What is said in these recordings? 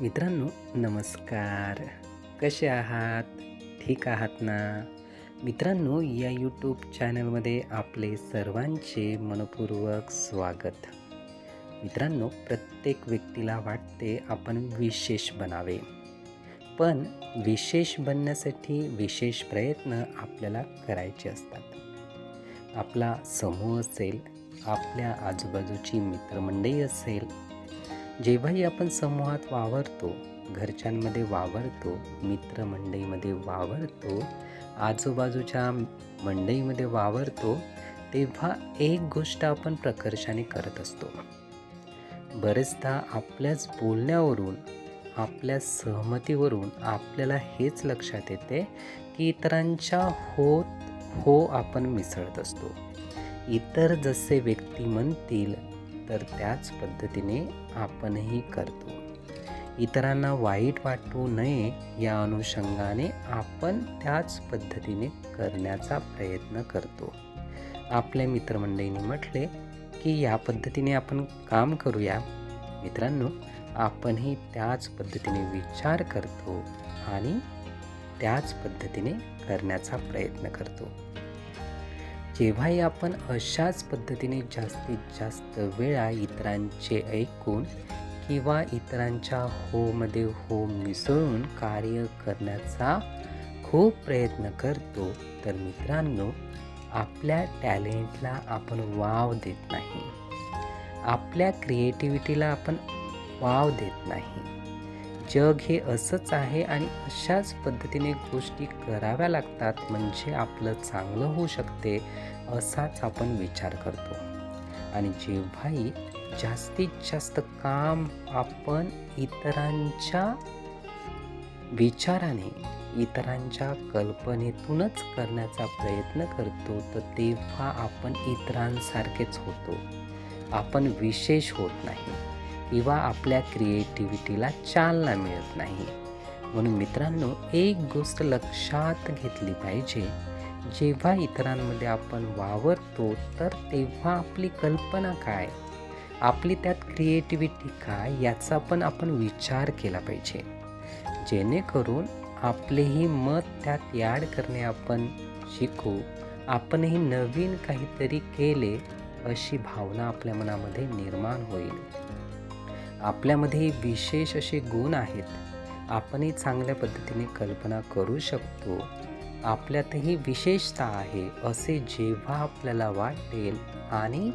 मित्रांनो नमस्कार. कसे आहात? ठीक आहात ना? मित्रांनो या यूट्यूब चॅनलमध्ये आपले सर्वांचे मनपूर्वक स्वागत. मित्रांनो प्रत्येक व्यक्तीला वाटते आपण विशेष बनावे. पण विशेष बनण्यासाठी विशेष प्रयत्न आपल्याला करायचे असतात. आपला समूह असेल आपल्या आजूबाजूची मित्रमंडळी असेल जेव्हाही आपण समूहात वावरतो घरच्यांमध्ये वावरतो मित्रमंडळीमध्ये वावरतो आजूबाजूच्या मंडईमध्ये वावरतो तेव्हा एक गोष्ट आपण प्रकर्षाने करत असतो. बरेचदा आपल्याच बोलण्यावरून आपल्या सहमतीवरून आपल्याला हेच लक्षात येते की इतरांच्या होत हो आपण मिसळत असतो. इतर जसे व्यक्ती म्हणतील तर त्याच पद्धतीने आपणही करतो. इतरांना वाईट वाटू नये या अनुषंगाने आपण त्याच पद्धतीने करण्याचा प्रयत्न करतो. आपल्या मित्रमंडळींनी म्हटले की या पद्धतीने आपण काम करूया. मित्रांनो आपणही त्याच पद्धतीने विचार करतो आणि त्याच पद्धतीने करण्याचा प्रयत्न करतो. जेव्हाही आपण अशाच पद्धतीने जास्तीत जास्त वेळा इतरांचे ऐकून किंवा इतरांच्या होमध्ये हो मिसळून कार्य करण्याचा खूप प्रयत्न करतो तर मित्रांनो आपल्या टॅलेंटला आपण वाव देत नाही. आपल्या क्रिएटिव्हिटीला आपण वाव देत नाही. जग हे असंच आहे आणि अशाच पद्धतीने गोष्टी कराव्या लागतात म्हणजे आपलं चांगलं होऊ शकते असाच आपण विचार करतो. आणि जेव्हाही जास्तीत जास्त काम आपण इतरांच्या विचाराने इतरांच्या कल्पनेतूनच करण्याचा प्रयत्न करतो तर तेव्हा आपण इतरांसारखेच होतो. आपण विशेष होत नाही. किंवा आपल्या क्रिएटिव्हिटीला चालना मिळत नाही. म्हणून मित्रांनो एक गोष्ट लक्षात घेतली पाहिजे. जेव्हा इतरांमध्ये आपण वावरतो तर तेव्हा आपली कल्पना काय? आपली त्यात क्रिएटिव्हिटी काय याचा पण आपण विचार केला पाहिजे. जेणेकरून आपलेही मत त्यात याड करणे आपण शिकू आपणही नवीन काहीतरी केले अशी भावना आपल्या मनामध्ये निर्माण होईल. आपल्यामध्ये विशेष असे गुण आहेत. आपणही चांगल्या पद्धतीने कल्पना करू शकतो. आपल्यातही विशेषता आहे असे जेव्हा आपल्याला वाटेल आणि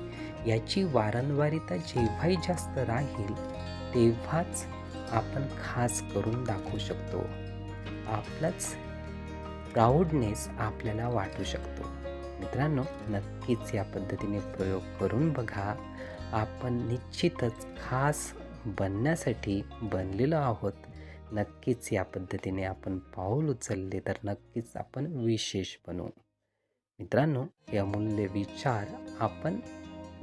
याची वारंवारिता जेव्हाही जास्त राहील तेव्हाच आपण खास करून दाखवू शकतो. आपलाच प्राऊडनेस आपल्याला वाटू शकतो. मित्रांनो नक्कीच या पद्धतीने प्रयोग करून बघा. आपण निश्चितच खास बनण्यासाठी बनलेलो आहोत. नक्कीच या पद्धतीने आपण पाऊल उचलले तर नक्कीच आपण विशेष बनू. मित्रांनो हे अमूल्य विचार आपण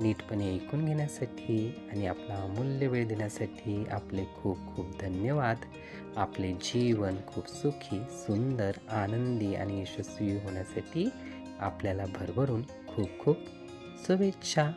नीटपणे ऐकून घेण्यासाठी आणि आपला अमूल्य वेळ देण्यासाठी आपले खूप खूप धन्यवाद. आपले जीवन खूप सुखी सुंदर आनंदी आणि यशस्वी होण्यासाठी आपल्याला भरभरून खूप खूप शुभेच्छा.